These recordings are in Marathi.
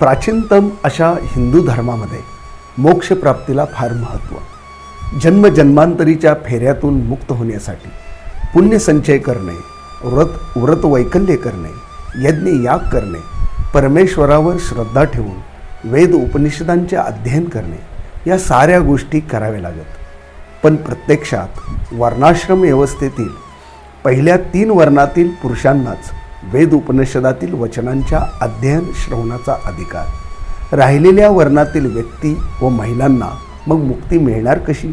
प्राचीनतम अशा हिंदू धर्मामध्ये मोक्षप्राप्तीला फार महत्त्व. जन्मजन्मांतरीच्या फेऱ्यातून मुक्त होण्यासाठी पुण्यसंचय करणे व्रत व्रत वैकल्य करणे यज्ञ याग करणे परमेश्वरावर श्रद्धा ठेवून वेद उपनिषदांचे अध्ययन करणे या साऱ्या गोष्टी कराव्या लागत. पण प्रत्यक्षात वर्णाश्रम व्यवस्थेतील पहिल्या तीन वर्णातील पुरुषांनाच वेद उपनिषदातील वचनांच्या अध्ययन श्रवणाचा अधिकार. राहिलेल्या वर्णातील व्यक्ती व महिलांना मग मुक्ती मिळणार कशी?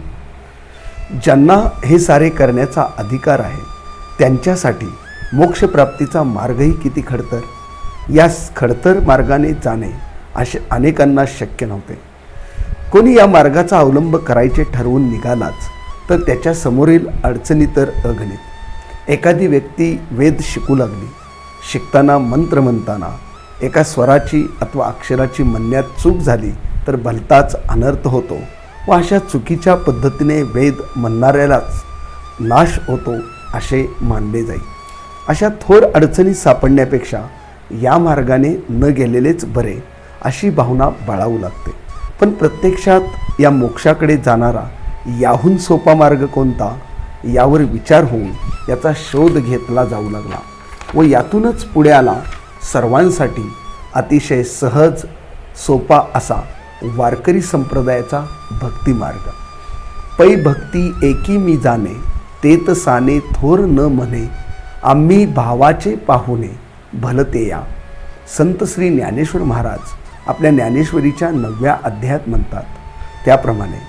ज्यांना हे सारे करण्याचा अधिकार आहे त्यांच्यासाठी मोक्षप्राप्तीचा मार्गही किती खडतर? या खडतर मार्गाने जाणे असे अनेकांना शक्य नव्हते. कोणी या मार्गाचा अवलंब करायचे ठरवून निघालाच तर त्याच्या समोरील अडचणी तर अगणित एखादी व्यक्ती वेद शिकू लागली. शिकताना मंत्र म्हणताना एका स्वराची अथवा अक्षराची म्हणण्यात चूक झाली तर भलताच अनर्थ होतो. व अशा चुकीच्या पद्धतीने वेद म्हणणाऱ्यालाच नाश होतो असे मानले जाईल अशा थोर अडचणी सापडण्यापेक्षा या मार्गाने न गेलेलेच बरे अशी भावना बाळावू लागते. पण प्रत्यक्षात या मोक्षाकडे जाणारा याहून सोपा मार्ग कोणता? यावर विचार होऊन याचा शोध घेतला जाऊ लागला. व यातूनच पुढे आला. सर्वांसाठी अतिशय सहज सोपा असा वारकरी संप्रदायाचा भक्तिमार्ग. पै भक्ती एकी मी जाणे तेत साने थोर न म्हणे आम्ही भावाचे पाहुणे भलते या. संत श्री ज्ञानेश्वर महाराज आपल्या ज्ञानेश्वरीच्या नवव्या अध्यायात म्हणतात. त्याप्रमाणे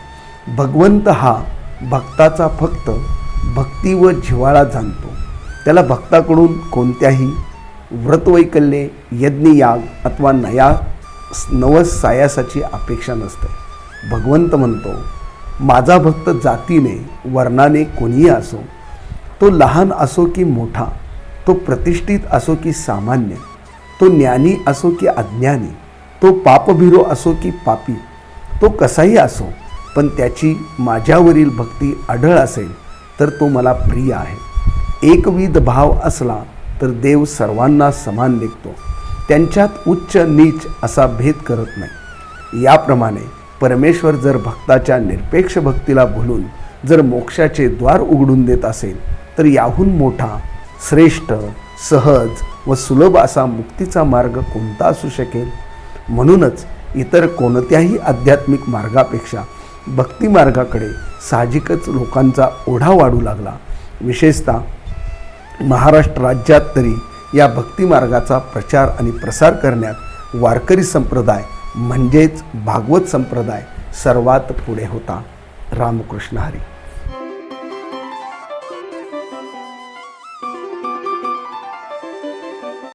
भगवंत हा भक्ताचा फक्त भक्ती व जिव्हाळा जाणतो. त्याला भक्ताकडून कोणत्याही व्रतवैकल्ये यज्ञयाग अथवा नया नवसायासाची अपेक्षा नसते. भगवंत म्हणतो माझा भक्त जातीने वर्णाने कोणीही असो तो लहान असो की मोठा तो प्रतिष्ठित असो की सामान्य तो ज्ञानी असो की अज्ञानी तो पापभिरो असो की पापी तो कसाही असो पण त्याची माझ्यावरील भक्ती आढळ असेल तर तो मला प्रिय आहे. एकविध भाव असला तर देव सर्वांना समान निघतो. त्यांच्यात उच्च नीच असा भेद करत नाही. याप्रमाणे परमेश्वर जर भक्ताच्या निरपेक्ष भक्तीला भुलून जर मोक्षाचे द्वार उघडून देत असेल तर याहून मोठा श्रेष्ठ सहज व सुलभ असा मुक्तीचा मार्ग कोणता असू शकेल? म्हणूनच इतर कोणत्याही आध्यात्मिक मार्गापेक्षा भक्ती मार्गाकडे साहजिकच लोकांचा ओढा वाढू लागला. विशेषतः महाराष्ट्र राज्यात तरी या भक्तिमार्गाचा प्रचार आणि प्रसार करण्यात वारकरी संप्रदाय म्हणजेच भागवत संप्रदाय सर्वात पुढे होता. रामकृष्ण हरी.